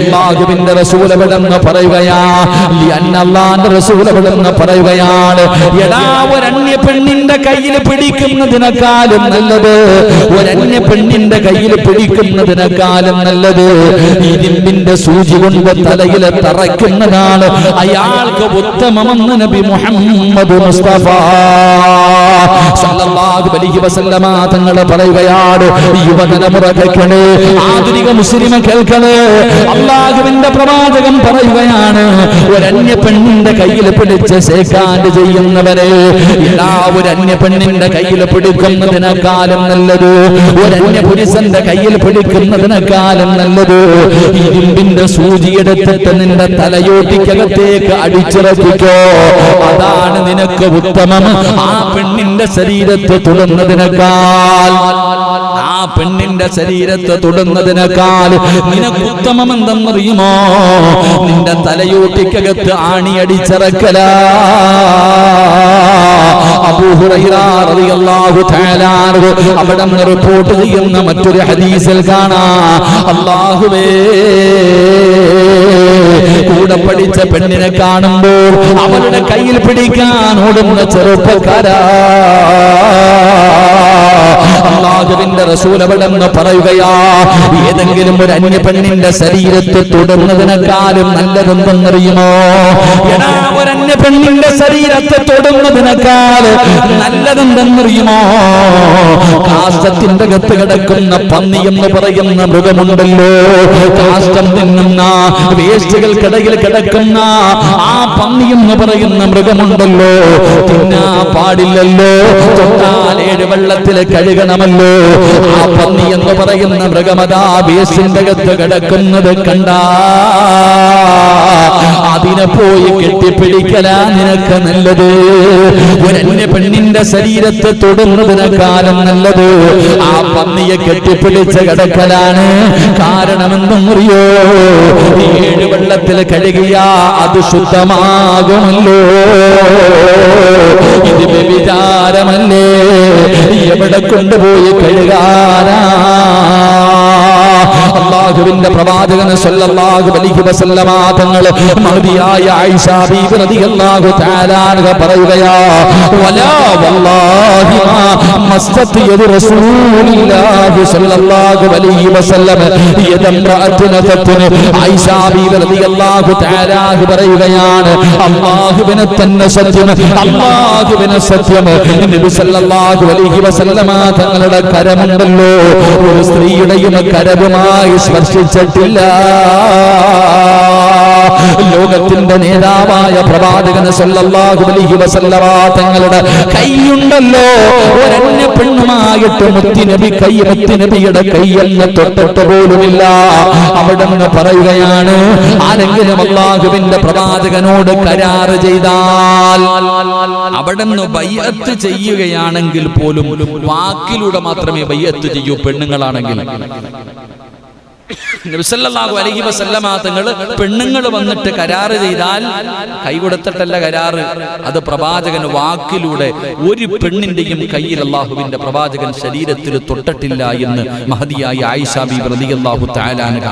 അള്ളാഹുവിന്റെ റസൂൽ എവിടെന്ന് പറയുകയാ? അള്ളാന്റെ റസൂൽ എവിടെന്ന് പറയുകയാണ്? എടാ ഒരന്യ പെണ്ണിന്റെ കയ്യിൽ പിടിക്കുന്നതിനേക്കാളും നല്ലത്. ഒരന്യ പെണ്ണിന്റെ കയ്യിൽ പിടിക്കുന്നതിനേക്കാളും നല്ലത്. ഇരുമ്പിന്റെ സൂചി കൊണ്ട് തലയിൽ തറയ്ക്കുന്നതാണ്. അയാൾക്ക് ഉത്തമമെന്ന് നബി മുഹമ്മദ് മുസ്തഫ. സല്ലല്ലാഹു അലൈഹി വസല്ലമ തങ്ങൾ പറയുകയാണ് യുവതലമുറ കേൾക്കണേ ആധുനിക മുസ്ലിം കേൾക്കണേ അള്ളാഹുവിന്റെ പ്രവാചകൻ പറയുകയാണ് ഒരന്യ പെണ്ണിന്റെ കയ്യിൽ പിടിച്ച് സേക്കാണ്ട് ചെയ്യുന്നവരെ എല്ലാ ഒരു അന്യ പെണ്ണിന്റെ കയ്യിൽ പിടിക്കുന്നതിനേക്കാളും നല്ലത് ഒരന്യ പുരുഷന്റെ കയ്യിൽ പിടിക്കുന്നതിനേക്കാളും നല്ലത് ഇരുമ്പിന്റെ സൂചി എടുത്തിട്ട് നിന്റെ തലയോട്ടിക്കകത്തേക്ക് അടിച്ചിറപ്പിക്കോ അതാണ് നിനക്ക് ഉത്തമം ആ പെണ്ണിന്റെ ശരീരത്തെ തൊടുന്നതിനേക്കാൾ ആ പെണ്ണിന്റെ ശരീരത്തെ തൊടുന്നതിനേക്കാൾ നിനക്ക് ഉത്തമം എന്തെന്നറിയുമോ നിന്റെ തലയോട്ടിക്കകത്ത് ആണിയടിച്ചിറക്കല. അവിടെ റിപ്പോർട്ട് ചെയ്യുന്ന മറ്റൊരു ഹദീസിൽ കാണാ. അള്ളാഹുവേ കൂടെ പഠിച്ച പെണ്ണിനെ കാണുമ്പോൾ അവരുടെ കയ്യിൽ പിടിക്കാൻ ഓടുന്ന ചെറുപ്പക്കാരാ. അള്ളാഹുവിന്റെ റസൂൽ അവിടെന്ന് പറയുകയാ ഏതെങ്കിലും ഒരു അന്യ പെണ്ണിന്റെ ശരീരത്തെ തൊടുന്നതിനെക്കാളും നല്ലതെന്തെന്നറിയുമോ? ഒരു പെണ്ണിന്റെ ശരീരത്തെ തൊടുന്നതിനേക്കാൾ നല്ലതെന്തെന്നറിയുമോ? കാഷ്ടത്തിന്റെ അകത്ത് കിടക്കുന്ന പന്നി എന്ന് പറയുന്ന മൃഗമുണ്ടല്ലോ. കാഷ്ടം തിന്നുന്ന വേസ്റ്റുകൾക്കിടയിൽ കിടക്കുന്ന ആ പന്നി എന്ന് പറയുന്ന മൃഗമുണ്ടല്ലോ. തിന്നാ പാടില്ലല്ലോ. തൊട്ടാൽ ഏഴ് വെള്ളത്തിൽ കഴുകണമല്ലോ ആ പന്നി എന്ന് പറയുന്ന മൃഗമതാ വേസ്റ്റിന്റെ അകത്ത് കിടക്കുന്നത് കണ്ട. അതിനെ പോയി കെട്ടിപ്പിടിക്കലാ നിനക്ക് നല്ലത്. ഒരന്യ പെണ്ണിന്റെ ശരീരത്തെ കാലം നല്ലത്. ആ പന്നിയെ കെട്ടിപ്പിടിച്ച് കിടക്കലാണ്. അറിയോ? ഏഴ് വെള്ളത്തിൽ കഴുകിയ അത് ശുദ്ധമാകുമല്ലോ. ഇത് വ്യഭിചാരമല്ലേ? എവിടെ കൊണ്ടുപോയി കഴുകാനാ? അള്ളാഹുവിന്റെ പ്രവാചകന് സല്ലല്ലാഹു അലൈഹി വസല്ലമ തങ്ങൾ മഹദിയായ ആയിഷ ബീബി റളിയല്ലാഹു തആല അൻഹ പറയുകയാ വലാ വല്ലാഹി മാ മസ്തത് റസൂലില്ലാഹി സല്ലല്ലാഹു അലൈഹി വസല്ലമ യദ ഇംറഅത്തിനതത്തിന് ആയിഷ ബീബി റളിയല്ലാഹു തആല അൻഹ പറയുകയാണ് അല്ലാഹുവിനെ തന്നെ സത്യം അല്ലാഹുവിനെ സത്യം നബി സല്ലല്ലാഹു അലൈഹി വസല്ലമ തങ്ങളുടെ കരമുണ്ടല്ലോ ഒരു സ്ത്രീയുടെയും കരവുമായി സ്പർശിച്ചിട്ടില്ല ലോകത്തിന്റെ നേതാവായ പ്രവാചകൻ സല്ലല്ലാഹു അലൈഹി വസല്ലമ തങ്ങളുടെ കൈയുണ്ടല്ലോ. ഒരന്യ പെണ്ണുമായിട്ട് മുത്തി നബി കൈ മുത്തിനബിയുടെ കൈയെന്ന് തൊട്ടിട്ട് പോലുമില്ല. അവിടെ നിന്ന് പറയുകയാണ് ആരെങ്കിലും അള്ളാഹുവിന്റെ പ്രവാചകനോട് കരാറ് ചെയ്താൽ അവിടെ നിന്ന് ബയ്യത്ത് ചെയ്യുകയാണെങ്കിൽ പോലും വാക്കിലൂടെ മാത്രമേ ബയ്യത്ത് ചെയ്യൂ പെണ്ണുങ്ങളാണെങ്കിൽ. നബിസല്ലാഹു അലഹി വസല്ലമ പെണ്ണുങ്ങൾ വന്നിട്ട് കരാറ് ചെയ്താൽ കൈ കൊടുത്തിട്ടല്ല കരാറ്. അത് പ്രവാചകൻ വാക്കിലൂടെ ഒരു പെണ്ണിന്റെയും കയ്യിൽ അള്ളാഹുവിന്റെ പ്രവാചകൻ ശരീരത്തിൽ തൊട്ടിട്ടില്ല എന്ന് മഹതിയായി ആയിഷാബി പ്രതിയല്ലാഹു താലാനുക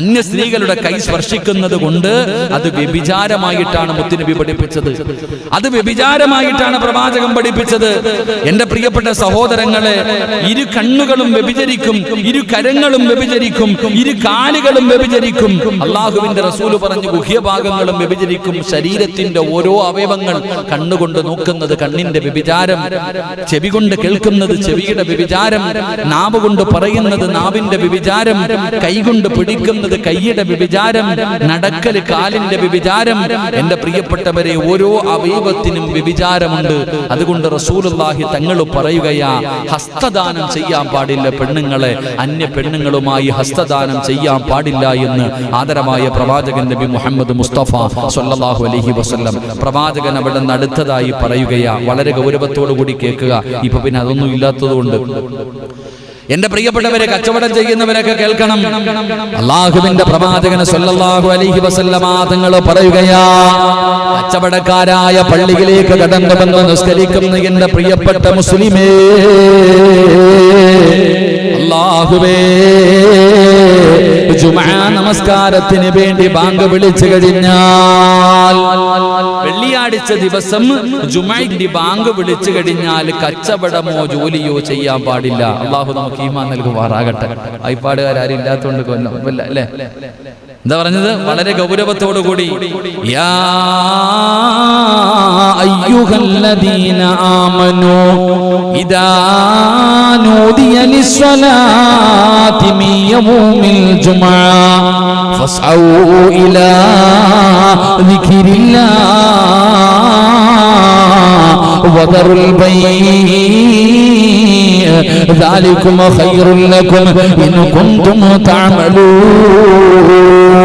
അന്യ സ്ത്രീകളുടെ കൈ സ്പർശിക്കുന്നത് കൊണ്ട് അത് വ്യഭിചാരമായിട്ടാണ് മുത്തുനബി പഠിപ്പിച്ചത്. അത് വ്യഭിചാരമായിട്ടാണ് പ്രവാചകം പഠിപ്പിച്ചത്. എന്റെ പ്രിയപ്പെട്ട സഹോദരങ്ങളെ ഇരു കണ്ണുകളും വ്യഭിചരിക്കും ഇരു കരങ്ങളും വ്യഭിചരിക്കും ഇരു കാലുകളും വ്യഭിചരിക്കും. അള്ളാഹുവിന്റെ റസൂൽ പറഞ്ഞു ഗുഹ്യഭാഗങ്ങളും വ്യഭിചരിക്കും. ശരീരത്തിന്റെ ഓരോ അവയവങ്ങൾ കണ്ണുകൊണ്ട് നോക്കുന്നത് കണ്ണിന്റെ വ്യഭിചാരം. ചെവി കൊണ്ട് കേൾക്കുന്നത് ചെവിയുടെ വ്യഭിചാരം. നാവ് കൊണ്ട് പറയുന്നത് നാവിന്റെ വ്യഭിചാരം. കൈകൊണ്ട് പിടിക്കുന്നത് കൈയുടെ വ്യഭിചാരം. നടക്കൽ കാലിന്റെ വ്യഭിചാരം. എന്റെ പ്രിയപ്പെട്ടവരെ ഓരോ അവയവത്തിനും വ്യഭിചാരമുണ്ട്. അതുകൊണ്ട് റസൂലുള്ളാഹി തങ്ങൾ പറയുകയാ ഹസ്തദാനം ചെയ്യാൻ പാടില്ല പെണ്ണുങ്ങളെ. അന്യ പെണ്ണുങ്ങളുമായി ഹസ്തദാനം ചെയ്യാൻ പാടില്ല എന്ന് ആദരമായ പ്രവാചകൻ നബി മുഹമ്മദ് മുസ്തഫ സല്ലല്ലാഹു അലഹി വസ്ല്ലം പ്രവാചകൻ അവിടെ നിന്ന് അടുത്തതായി പറയുകയാ. വളരെ ഗൗരവത്തോടു കൂടി കേൾക്കുക. ഇപ്പൊ പിന്നെ അതൊന്നും ഇല്ലാത്തതുകൊണ്ട്. എന്റെ പ്രിയപ്പെട്ടവരെ കച്ചവടം ചെയ്യുന്നവരൊക്കെ കേൾക്കണം. അള്ളാഹുവിന്റെ പ്രവാചകന് സല്ലല്ലാഹു അലൈഹി വസല്ലമ തങ്ങൾ പറയുകയാ കച്ചവടക്കാരായ പള്ളിയിലേക്ക് കടന്നു വന്ന് നിസ്കരിക്കുന്ന എന്റെ പ്രിയപ്പെട്ട മുസ്ലിമേ അല്ലാഹുവേ. ജുമാ നമസ്കാരത്തിന് വേണ്ടി ബാങ്ക് വിളിച്ചു കഴിഞ്ഞാൽ വെള്ളിയാഴ്ച ദിവസം ജുമൈന്റെ ബാങ്ക് വിളിച്ചു കഴിഞ്ഞാൽ കച്ചവടമോ ജോലിയോ ചെയ്യാൻ പാടില്ല. അള്ളാഹു നമുക്ക് ഈമാൻ നൽകുമാറാകട്ടെ. അയപ്പാടുകാരും ഇല്ലാത്തതുകൊണ്ട് കൊല്ലം അല്ലേ? എന്താ പറഞ്ഞത് വളരെ ഗൗരവത്തോടു കൂടി യാ അയ്യുഹല്ലദീന ആമനൂ ഇദാ നൂദിയ ലിസ്സലാത്തി മിൻ യൗമിൽ ജുമുഅ ഫസ്ഔ ഇലാ ദിക്രില്ലാഹ് വദറുൽ ബൈഅ ذلكم خير لكم إن كنتم تعملون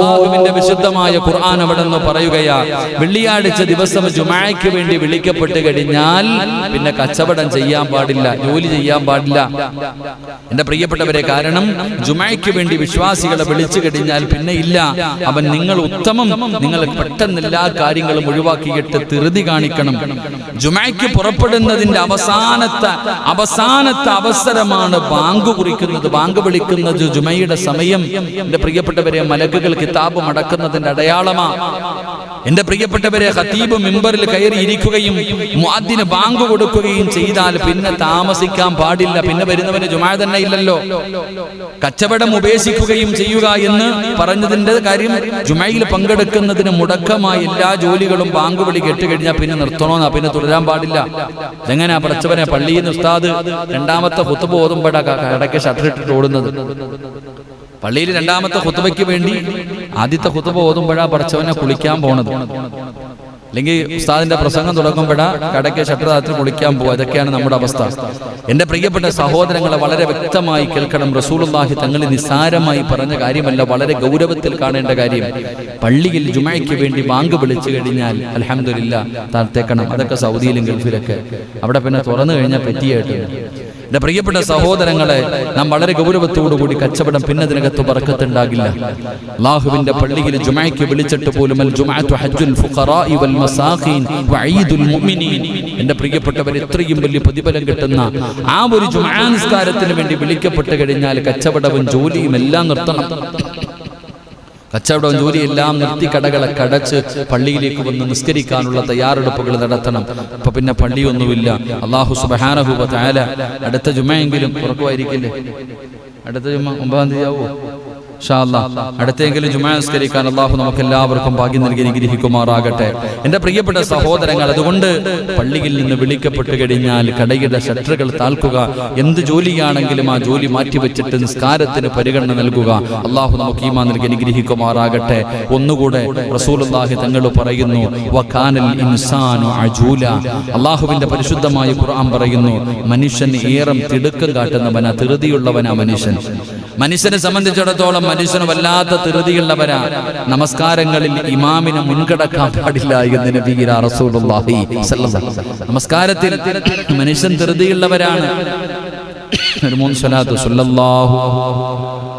Phật അള്ളാഹുവിന്റെ വിശുദ്ധമായ ഖുർആൻ അവിടെ നിന്ന് പറയുകയാ വെള്ളിയാഴ്ച ദിവസം ജുമായ്ക്ക് വേണ്ടി വിളിക്കപ്പെട്ട് കഴിഞ്ഞാൽ പിന്നെ കച്ചവടം ചെയ്യാൻ പാടില്ല ജോലി ചെയ്യാൻ പാടില്ല. എന്റെ പ്രിയപ്പെട്ടവരെ കാരണം ജുമായ്ക്ക് വേണ്ടി വിശ്വാസികളെ വിളിച്ചു കഴിഞ്ഞാൽ പിന്നെ ഇല്ല. അവൻ നിങ്ങൾ ഉത്തമം നിങ്ങൾ പെട്ടെന്ന് എല്ലാ കാര്യങ്ങളും ഒഴിവാക്കിയിട്ട് തിരുതി കാണിക്കണം. ജുമായ്ക്ക് പുറപ്പെടുന്നതിന്റെ അവസാനത്തെ അവസാനത്തെ അവസരമാണ് ബാങ്ക് കുറിക്കുന്നത് ബാങ്ക് വിളിക്കുന്നത് ജുമയുടെ സമയം. എന്റെ പ്രിയപ്പെട്ടവരെ മലക്കുകൾ കിതാബ് മടക്കുന്നതിന്റെ അടയാളമാ. എന്റെ പ്രിയപ്പെട്ടവരെ ഹത്തീബ് മെമ്പറിൽ കയറി ഇരിക്കുകയും മുഅദ്ദിന് ബാങ്ക് കൊടുക്കുകയും ചെയ്താൽ പിന്നെ താമസിക്കാൻ പാടില്ല. പിന്നെ വരുന്നവന് ജുമാ തന്നെ ഇല്ലല്ലോ. കച്ചവടം ഉപേക്ഷിക്കുകയും ചെയ്യുക എന്ന് പറഞ്ഞതിന്റെ കാര്യം ജുമയിൽ പങ്കെടുക്കുന്നതിന് മുടക്കമായി എല്ലാ ജോലികളും ബാങ്ക് വിളി കെട്ടുകഴിഞ്ഞാൽ പിന്നെ നിർത്തണോന്നാ. പിന്നെ തുടരാൻ പാടില്ല. എങ്ങനെയാ പടച്ചവനെ പള്ളിയിൽ നിന്ന് ഉസ്താദ് രണ്ടാമത്തെ കുത്തുബ് ഓതുമ്പോഴാ ഇടയ്ക്ക് ഷട്ടർ ഇട്ടിട്ട് ഓടുന്നത്. പള്ളിയിൽ രണ്ടാമത്തെ കുത്തുബയ്ക്ക് വേണ്ടി ആദ്യത്തെ ഹുത്തുബ ഓതുമ്പോഴാ പടച്ചവനെ കുളിക്കാൻ പോണത്. അല്ലെങ്കിൽ ഉസ്താദിന്റെ പ്രസംഗം തുടങ്ങുമ്പോഴാ കടയ്ക്ക് ഷട്ടറാത്തിൽ കുളിക്കാൻ പോകും അതൊക്കെയാണ് നമ്മുടെ അവസ്ഥ. എന്റെ പ്രിയപ്പെട്ട സഹോദരങ്ങളെ വളരെ വ്യക്തമായി കേൾക്കണം. റസൂലുള്ളാഹി തങ്ങൾ നിസ്സാരമായി പറഞ്ഞ കാര്യമല്ല വളരെ ഗൗരവത്തിൽ കാണേണ്ട കാര്യം. പള്ളിയിൽ ജുമയ്ക്ക് വേണ്ടി ബാങ്ക് വിളിച്ചു കഴിഞ്ഞാൽ അലഹമില്ല താഴ്ത്തേക്കണം. അതൊക്കെ സൗദിയിലും ഗൾഫിലൊക്കെ. അവിടെ പിന്നെ തുറന്നു കഴിഞ്ഞാൽ പറ്റിയായിട്ട് എന്റെ പ്രിയപ്പെട്ട സഹോദരങ്ങളെ നാം വളരെ ഗൗരവത്തോടുകൂടി കച്ചവടം പിന്നതിനകത്ത് പറക്കത്തുണ്ടാകില്ല അള്ളാഹുവിന്റെ പള്ളിയിൽ ജുമായ്ക്ക് വിളിച്ചിട്ട് പോലും എന്റെ പ്രിയപ്പെട്ടവർ ഇത്രയും വലിയ പ്രതിഫലം കിട്ടുന്ന ആ ഒരു ജുമഅ നിസ്കാരത്തിന് വേണ്ടി വിളിക്കപ്പെട്ട് കഴിഞ്ഞാൽ കച്ചവടവും ജോലിയും എല്ലാം നിർത്തണം. കച്ചവടവും ജോലിയെല്ലാം നിർത്തി കടകളെ കടച്ച് പള്ളിയിലേക്ക് വന്ന് നിസ്കരിക്കാനുള്ള തയ്യാറെടുപ്പുകൾ നടത്തണം. അപ്പൊ പിന്നെ പള്ളിയൊന്നുമില്ല. അള്ളാഹു സുബാനഹുബ താല അടുത്ത ജുമയെങ്കിലും ഉറക്കുമായിരിക്കില്ലേ? അടുത്ത ജുമ ഒമ്പതാം തീയതി ആവോ? അടുത്തെങ്കിലും ജുമാ നിസ്കരിക്കാൻ അള്ളാഹു നമുക്ക് എല്ലാവർക്കും ഭാഗ്യം നൽകി അനുഗ്രഹിക്കുമാറാകട്ടെ. എന്റെ പ്രിയപ്പെട്ട സഹോദരങ്ങൾ അതുകൊണ്ട് പള്ളിയിൽ നിന്ന് വിളിക്കപ്പെട്ട് കഴിഞ്ഞാൽ കടയുടെ ഷട്ടറുകൾ താൽക്കുക. എന്ത് ജോലിയാണെങ്കിലും ആ ജോലി മാറ്റിവെച്ചിട്ട് നിസ്കാരത്തിന് പരിഗണന നൽകുക. അള്ളാഹു നമുക്ക് ഈമാ നൽകി അനുഗ്രഹിക്കുമാറാകട്ടെ. ഒന്നുകൂടെ റസൂലുള്ളാഹി തങ്ങൾ പറയുന്നു ഇൻസാനു അജൂല. അള്ളാഹുവിന്റെ പരിശുദ്ധമായ ഖുർആൻ പറയുന്നു മനുഷ്യൻ ഏറെ തിടുക്കം കാട്ടുന്നവനാ ധൃതിയുള്ളവനാ മനുഷ്യൻ. മനുഷ്യനെ സംബന്ധിച്ചിടത്തോളം മനുഷ്യന് വല്ലാത്ത തിരുതിയുള്ളവരാ നമസ്കാരങ്ങളിൽ ഇമാമിനെ മുൻകടക്കാൻ പാടില്ല എന്ന് നമസ്കാരത്തിൽ മനുഷ്യൻ ധൃതിയുള്ളവരാണ്. ഒരു മൂന്ന് സ്വലാത്ത്. സല്ലല്ലാഹു